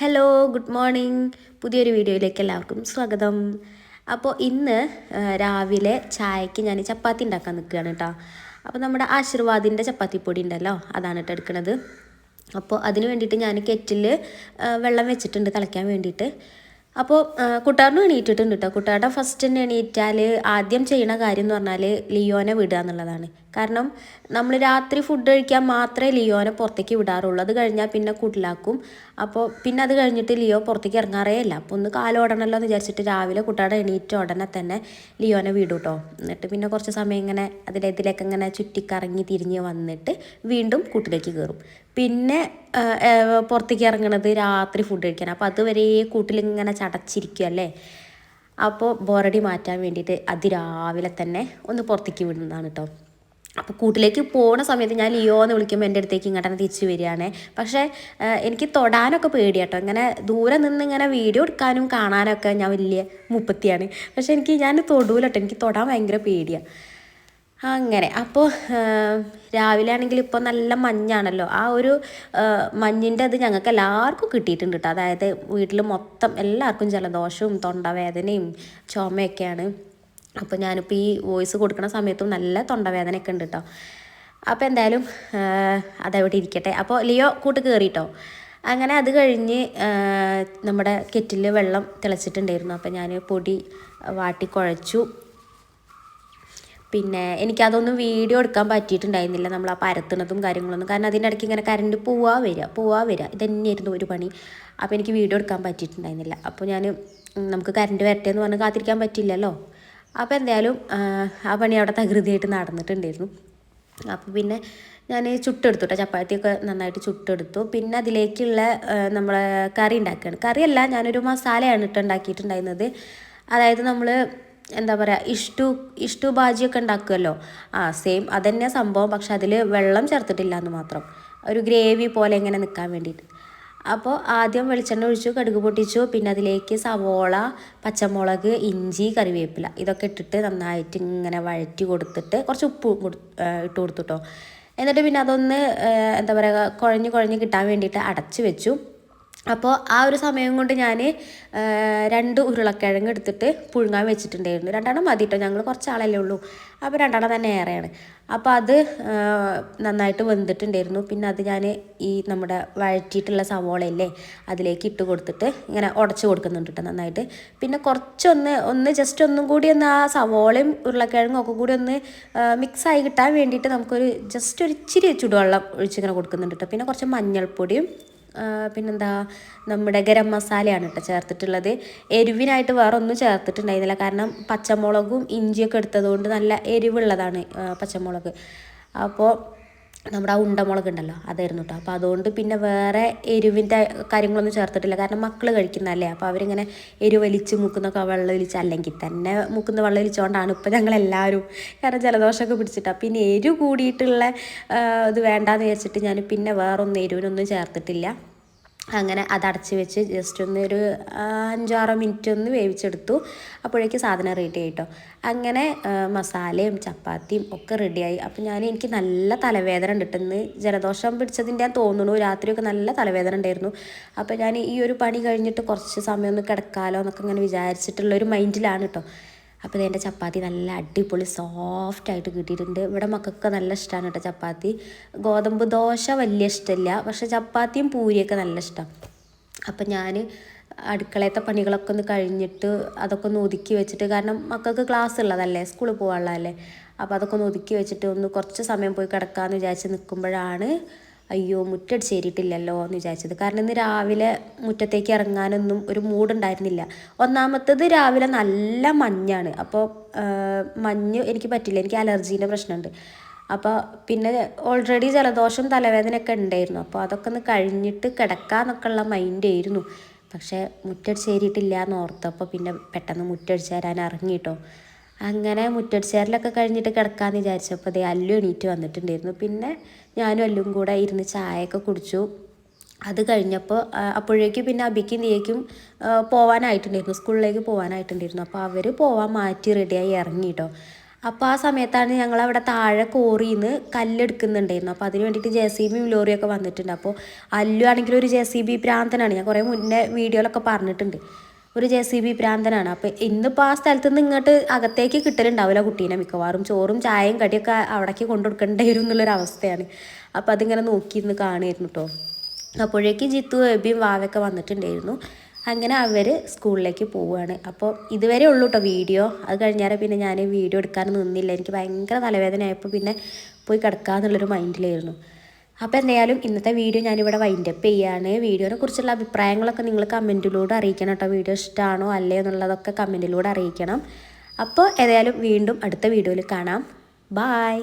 Hello good morning പുതിയൊരു വീഡിയോയിലേക്ക് എല്ലാവർക്കും സ്വാഗതം. അപ്പോൾ ഇന്ന് രാവിലെ ചായക്ക് ഞാൻ ചപ്പാത്തി ഉണ്ടാക്കാൻ നിൽക്കുകയാണ് കേട്ടോ. അപ്പോൾ നമ്മുടെ ആശീർവാദിന്റെ ചപ്പാത്തിപ്പൊടി ഉണ്ടല്ലോ അതാണ് കേട്ടോ എടുക്കുന്നത്. അപ്പോൾ അതിന് വേണ്ടിയിട്ട് ഞാൻ കെറ്റിൽ വെള്ളം വെച്ചിട്ടുണ്ട് തിളയ്ക്കാൻ വേണ്ടിയിട്ട്. അപ്പോൾ കുട്ടാറിനും എണീറ്റിട്ടുണ്ട് കേട്ടോ കുട്ടാരുടെ ഫസ്റ്റ് തന്നെ എണീറ്റാൽ ആദ്യം ചെയ്യണ കാര്യം എന്ന് പറഞ്ഞാൽ ലിയോനെ വിടുക എന്നുള്ളതാണ്. കാരണം നമ്മൾ രാത്രി ഫുഡ് കഴിക്കാൻ മാത്രമേ ലിയോനെ പുറത്തേക്ക് വിടാറുള്ളൂ. അത് കഴിഞ്ഞാൽ പിന്നെ കുട്ടിലാക്കും അപ്പോൾ പിന്നെ അത് കഴിഞ്ഞിട്ട് ലിയോ പുറത്തേക്ക് ഇറങ്ങാറേ ഇല്ല. അപ്പോൾ ഒന്ന് കാലോടണമല്ലോ എന്ന് വിചാരിച്ചിട്ട് രാവിലെ കുട്ടാടെ എണീറ്റ ഉടനെ തന്നെ ലിയോനെ വിടും കേട്ടോ എന്നിട്ട് പിന്നെ കുറച്ച് സമയം ഇങ്ങനെ അതിലെ ഇതിലേക്ക് ഇങ്ങനെ ചുറ്റിക്കറങ്ങി തിരിഞ്ഞ് വന്നിട്ട് വീണ്ടും കൂട്ടിലേക്ക് കയറും പിന്നെ പുറത്തേക്ക് ഇറങ്ങണത് രാത്രി ഫുഡ് കഴിക്കാൻ. അപ്പോൾ അതുവരെ കൂട്ടിലിങ്ങനെ ചടച്ചിരിക്കുക അല്ലേ? അപ്പോൾ ബോറടി മാറ്റാൻ വേണ്ടിയിട്ട് അതിരാവിലെ തന്നെ ഒന്ന് പുറത്തേക്ക് വിടുന്നതാണ് കേട്ടോ അപ്പോൾ കൂട്ടിലേക്ക് പോണ സമയത്ത് ഞാൻ ലിയോ എന്ന് വിളിക്കുമ്പോൾ എന്റെ അടുത്തേക്ക് ഇങ്ങോട്ട് തിരിച്ച് വരികയാണ്. പക്ഷേ എനിക്ക് തൊടാനൊക്കെ പേടിയാട്ടോ. ഇങ്ങനെ ദൂരെ നിന്ന് ഇങ്ങനെ വീഡിയോ എടുക്കാനും കാണാനൊക്കെ ഞാൻ വലിയ മുപ്പത്തിയാണ്. പക്ഷേ എനിക്ക് ഞാൻ തൊടൂലട്ടോ. എനിക്ക് തൊടാൻ ഭയങ്കര പേടിയാണ് അങ്ങനെ. അപ്പോൾ രാവിലെ ആണെങ്കിൽ ഇപ്പോൾ നല്ല മഞ്ഞാണല്ലോ. ആ ഒരു മഞ്ഞിന്റെ അത് ഞങ്ങൾക്ക് എല്ലാവർക്കും കിട്ടിയിട്ടുണ്ട് കേട്ടോ അതായത് വീട്ടിൽ മൊത്തം എല്ലാവർക്കും ജലദോഷവും തൊണ്ടവേദനയും ചുമയൊക്കെയാണ്. അപ്പോൾ ഞാനിപ്പോൾ ഈ വോയിസ് കൊടുക്കുന്ന സമയത്തും നല്ല തൊണ്ടവേദനയൊക്കെ ഉണ്ട് കേട്ടോ അപ്പോൾ എന്തായാലും അതവിടെ ഇരിക്കട്ടെ. അപ്പോൾ ലിയോ കൂട്ട് കയറിട്ടോ അങ്ങനെ അത് കഴിഞ്ഞ് നമ്മുടെ കെറ്റിൽ വെള്ളം തിളച്ചിട്ടുണ്ടായിരുന്നു. അപ്പോൾ ഞാൻ പൊടി വാട്ടി കുഴച്ചു. പിന്നെ എനിക്കതൊന്നും വീഡിയോ എടുക്കാൻ പറ്റിയിട്ടുണ്ടായിരുന്നില്ല. നമ്മൾ ആ പരത്തുന്നതും കാര്യങ്ങളൊന്നും. കാരണം അതിന്റെ ഇടയ്ക്ക് ഇങ്ങനെ കറണ്ട് പോവാ വരിക പോവാ വരിക ഇതന്നെയായിരുന്നു ഒരു പണി. അപ്പോൾ എനിക്ക് വീഡിയോ എടുക്കാൻ പറ്റിയിട്ടുണ്ടായിരുന്നില്ല. അപ്പോൾ ഞാൻ നമുക്ക് കറണ്ട് വരട്ടെ എന്ന് പറഞ്ഞ് കാത്തിരിക്കാൻ പറ്റില്ലല്ലോ അപ്പോൾ എന്തായാലും ആ, പണി അവിടെ തകൃതിയായിട്ട് നടന്നിട്ടുണ്ടായിരുന്നു. അപ്പോൾ പിന്നെ ഞാൻ ചുട്ടെടുത്തു കേട്ടോ ചപ്പാത്തിയൊക്കെ നന്നായിട്ട് ചുട്ടെടുത്തു. പിന്നെ അതിലേക്കുള്ള നമ്മൾ കറി ഉണ്ടാക്കുകയാണ്. കറിയല്ല ഞാനൊരു മസാലയാണ് ഇട്ട് ഉണ്ടാക്കിയിട്ടുണ്ടായിരുന്നത്. അതായത് നമ്മൾ എന്താ പറയുക ഇഷ്ടു ഇഷ്ടു ബാജിയൊക്കെ ഉണ്ടാക്കുമല്ലോ ആ സെയിം അതന്നെ സംഭവം പക്ഷെ അതിൽ വെള്ളം ചേർത്തിട്ടില്ല എന്ന് മാത്രം. ഒരു ഗ്രേവി പോലെ ഇങ്ങനെ നിൽക്കാൻ വേണ്ടിയിട്ട്. അപ്പോൾ ആദ്യം വെളിച്ചെണ്ണ ഒഴിച്ചു കടുക് പൊട്ടിച്ചു പിന്നെ അതിലേക്ക് സവോള പച്ചമുളക് ഇഞ്ചി കറിവേപ്പില ഇതൊക്കെ ഇട്ടിട്ട് നന്നായിട്ട് ഇങ്ങനെ വഴറ്റി കൊടുത്തിട്ട് കുറച്ച് ഉപ്പ് ഇട്ട് കൊടുത്തു കേട്ടോ എന്നിട്ട് പിന്നെ അതൊന്ന് എന്താ പറയുക കുഴഞ്ഞ് കുഴഞ്ഞ് കിട്ടാൻ വേണ്ടിയിട്ട് അടച്ചു വെച്ചു. അപ്പോൾ ആ ഒരു സമയം കൊണ്ട് ഞാൻ രണ്ട് ഉരുളക്കിഴങ്ങ് എടുത്തിട്ട് പുഴുങ്ങാൻ വെച്ചിട്ടുണ്ടായിരുന്നു. രണ്ടെണ്ണം മതി കേട്ടോ ഞങ്ങൾ കുറച്ച് ആളല്ലേ ഉള്ളൂ. അപ്പോൾ രണ്ടെണ്ണം തന്നെ ഏറെയാണ്. അപ്പോൾ അത് നന്നായിട്ട് വെന്തിട്ടുണ്ടായിരുന്നു. പിന്നെ അത് ഞാൻ ഈ നമ്മുടെ വഴറ്റിയിട്ടുള്ള സവോളയല്ലേ അതിലേക്ക് ഇട്ട് കൊടുത്തിട്ട് ഇങ്ങനെ ഉടച്ച് കൊടുക്കുന്നുണ്ട് കേട്ടോ നന്നായിട്ട്. പിന്നെ കുറച്ചൊന്ന് ഒന്ന് ജസ്റ്റ് ഒന്നും കൂടി ഒന്ന് ആ സവോളയും ഉരുളക്കിഴങ്ങും ഒക്കെ കൂടി ഒന്ന് മിക്സായി കിട്ടാൻ വേണ്ടിയിട്ട് നമുക്കൊരു ജസ്റ്റ് ഒരു ഇച്ചിരി ചുടുവെള്ളം ഒഴിച്ചിങ്ങനെ കൊടുക്കുന്നുണ്ട് കേട്ടോ പിന്നെ കുറച്ച് മഞ്ഞൾപ്പൊടിയും പിന്നെന്താ നമ്മുടെ ഗരം മസാലയാണ് കേട്ടോ ചേർത്തിട്ടുള്ളത്. എരിവിനായിട്ട് വേറെ ഒന്നും ചേർത്തിട്ടുണ്ടായിരുന്നില്ല. കാരണം പച്ചമുളകും ഇഞ്ചിയൊക്കെ എടുത്തതുകൊണ്ട് നല്ല എരിവുള്ളതാണ് പച്ചമുളക്. അപ്പോൾ നമ്മുടെ ആ ഉണ്ടമുളക് ഉണ്ടല്ലോ അതായിരുന്നു കേട്ടോ അപ്പോൾ അതുകൊണ്ട് പിന്നെ വേറെ എരിവിന്റെ കാര്യങ്ങളൊന്നും ചേർത്തിട്ടില്ല. കാരണം മക്കൾ കഴിക്കുന്നതല്ലേ. അപ്പോൾ അവരിങ്ങനെ എരിവ് വലിച്ച് മുക്കുന്നൊക്കെ വെള്ളം ഒലിച്ച് അല്ലെങ്കിൽ തന്നെ മുക്കുന്ന വെള്ളം ഒലിച്ചുകൊണ്ടാണ് ഇപ്പോൾ ഞങ്ങളെല്ലാവരും കാരണം ജലദോഷമൊക്കെ പിടിച്ചിട്ടാണ് പിന്നെ എരിവ് കൂടിയിട്ടുള്ള ഇത് വേണ്ടാന്ന് വിചാരിച്ചിട്ട് ഞാൻ പിന്നെ വേറൊന്നും എരിവിനൊന്നും ചേർത്തിട്ടില്ല. അങ്ങനെ അത് അടച്ച് വെച്ച് ജസ്റ്റ് ഒന്ന് ഒരു അഞ്ചാറോ മിനിറ്റ് ഒന്ന് വേവിച്ചെടുത്തു. അപ്പോഴേക്ക് സാധനം റെഡി ആയിട്ടോ. അങ്ങനെ മസാലയും ചപ്പാത്തിയും ഒക്കെ റെഡിയായി അപ്പം ഞാൻ എനിക്ക് നല്ല തലവേദന ഉണ്ട് ഇന്ന് ജലദോഷം പിടിച്ചതിന്റെ തോന്നുന്നു. രാത്രിയൊക്കെ നല്ല തലവേദന ഉണ്ടായിരുന്നു. അപ്പോൾ ഞാൻ ഈ ഒരു പണി കഴിഞ്ഞിട്ട് കുറച്ച് സമയം ഒന്ന് കിടക്കാലോ എന്നൊക്കെ ഇങ്ങനെ വിചാരിച്ചിട്ടുള്ള ഒരു മൈൻഡിലാണ് കേട്ടോ അപ്പോൾ ഇത് എന്റെ ചപ്പാത്തി നല്ല അടിപൊളി സോഫ്റ്റായിട്ട് കിട്ടിയിട്ടുണ്ട്. ഇവിടെ മക്കൾക്ക് നല്ല ഇഷ്ടമാണ് കേട്ടോ ചപ്പാത്തി. ഗോതമ്പ് ദോശ വലിയ ഇഷ്ടമില്ല പക്ഷേ ചപ്പാത്തിയും പൂരിയൊക്കെ നല്ല ഇഷ്ടം. അപ്പം ഞാൻ അടുക്കളയത്തെ പണികളൊക്കെ ഒന്ന് കഴിഞ്ഞിട്ട് അതൊക്കെ ഒന്ന് ഒതുക്കി വെച്ചിട്ട് കാരണം മക്കൾക്ക് ക്ലാസ് ഉള്ളതല്ലേ സ്കൂളിൽ പോകാനുള്ളതല്ലേ അപ്പോൾ അതൊക്കെ ഒന്ന് ഒതുക്കി വെച്ചിട്ട് ഒന്ന് കുറച്ച് സമയം പോയി കിടക്കാമെന്ന് വിചാരിച്ച് നിൽക്കുമ്പോഴാണ് അയ്യോ മുറ്റടിച്ചേരിയിട്ടില്ലല്ലോ എന്ന് വിചാരിച്ചത്. കാരണം ഇന്ന് രാവിലെ മുറ്റത്തേക്ക് ഇറങ്ങാനൊന്നും ഒരു മൂഡുണ്ടായിരുന്നില്ല. ഒന്നാമത്തത് രാവിലെ നല്ല മഞ്ഞാണ്. അപ്പോൾ മഞ്ഞ് എനിക്ക് പറ്റില്ല. എനിക്ക് അലർജീന്റെ പ്രശ്നമുണ്ട്. അപ്പോൾ പിന്നെ ഓൾറെഡി ജലദോഷം തലവേദനയൊക്കെ ഉണ്ടായിരുന്നു. അപ്പോൾ അതൊക്കെ ഒന്ന് കഴിഞ്ഞിട്ട് കിടക്കാന്നൊക്കെ ഉള്ള മൈൻഡായിരുന്നു പക്ഷേ മുറ്റടിച്ചേരിയിട്ടില്ല എന്ന് ഓർത്തപ്പോൾ പിന്നെ പെട്ടെന്ന് മുറ്റടിച്ച് തരാൻ ഇറങ്ങിട്ടോ അങ്ങനെ മുറ്റടിച്ചേരലൊക്കെ കഴിഞ്ഞിട്ട് കിടക്കാമെന്ന് വിചാരിച്ചപ്പോൾ ദേ അല്ലു എണീറ്റ് വന്നിട്ടുണ്ടായിരുന്നു. പിന്നെ ഞാനും അല്ലും കൂടെ ഇരുന്ന് ചായയൊക്കെ കുടിച്ചു. അത് കഴിഞ്ഞപ്പോൾ അപ്പോഴേക്കും പിന്നെ അബിക്കും ദിയയ്ക്കും പോവാനായിട്ടുണ്ടായിരുന്നു. സ്കൂളിലേക്ക് പോവാനായിട്ടുണ്ടായിരുന്നു. അപ്പോൾ അവർ പോവാൻ മാറ്റി റെഡിയായി ഇറങ്ങി കേട്ടോ അപ്പോൾ ആ സമയത്താണ് ഞങ്ങൾ അവിടെ താഴെ കോറിയിൽ നിന്ന് കല്ലെടുക്കുന്നുണ്ടായിരുന്നു. അപ്പോൾ അതിന് വേണ്ടിയിട്ട് ജെ സി ബിയും ലോറിയൊക്കെ വന്നിട്ടുണ്ട്. അപ്പോൾ അല്ലു ആണെങ്കിലും ഒരു ജെ സി ബി പ്രാന്തനാണ് ഞാൻ കുറേ മുന്നേ വീഡിയോയിലൊക്കെ പറഞ്ഞിട്ടുണ്ട്. ഒരു ജെ സി ബി പ്രാന്തനാണ്. അപ്പോൾ ഇന്നിപ്പോൾ ആ സ്ഥലത്ത് നിന്ന് ഇങ്ങോട്ട് അകത്തേക്ക് കിട്ടലുണ്ടാവില്ല കുട്ടീനെ മിക്കവാറും. ചോറും ചായയും കടിയൊക്കെ അവിടേക്ക് കൊണ്ടു കൊടുക്കേണ്ടി വരും എന്നുള്ളൊരു അവസ്ഥയാണ്. അപ്പോൾ അതിങ്ങനെ നോക്കി ഇന്ന് കാണുമായിരുന്നു കേട്ടോ അപ്പോഴേക്കും ജിത്തു എബിയും വാവയൊക്കെ വന്നിട്ടുണ്ടായിരുന്നു. അങ്ങനെ അവർ സ്കൂളിലേക്ക് പോവുകയാണ്. അപ്പോൾ ഇതുവരെ ഉള്ളൂ കേട്ടോ വീഡിയോ. അത് കഴിഞ്ഞാൽ പിന്നെ ഞാൻ വീഡിയോ എടുക്കാൻ നിന്നില്ല. എനിക്ക് ഭയങ്കര തലവേദനയായപ്പോൾ പിന്നെ പോയി കിടക്കാന്നുള്ളൊരു മൈൻഡിലായിരുന്നു. അപ്പോൾ എന്തായാലും ഇന്നത്തെ വീഡിയോ ഞാനിവിടെ വൈൻഡപ്പ് ചെയ്യാണ്. വീഡിയോനെ കുറിച്ചുള്ള അഭിപ്രായങ്ങളൊക്കെ നിങ്ങൾ കമന്റിലൂടെ അറിയിക്കണം കേട്ടോ വീഡിയോ ഇഷ്ടമാണോ അല്ലേ എന്നുള്ളതൊക്കെ കമന്റിലൂടെ അറിയിക്കണം. അപ്പോൾ ഏതായാലും വീണ്ടും അടുത്ത വീഡിയോയിൽ കാണാം. ബായ്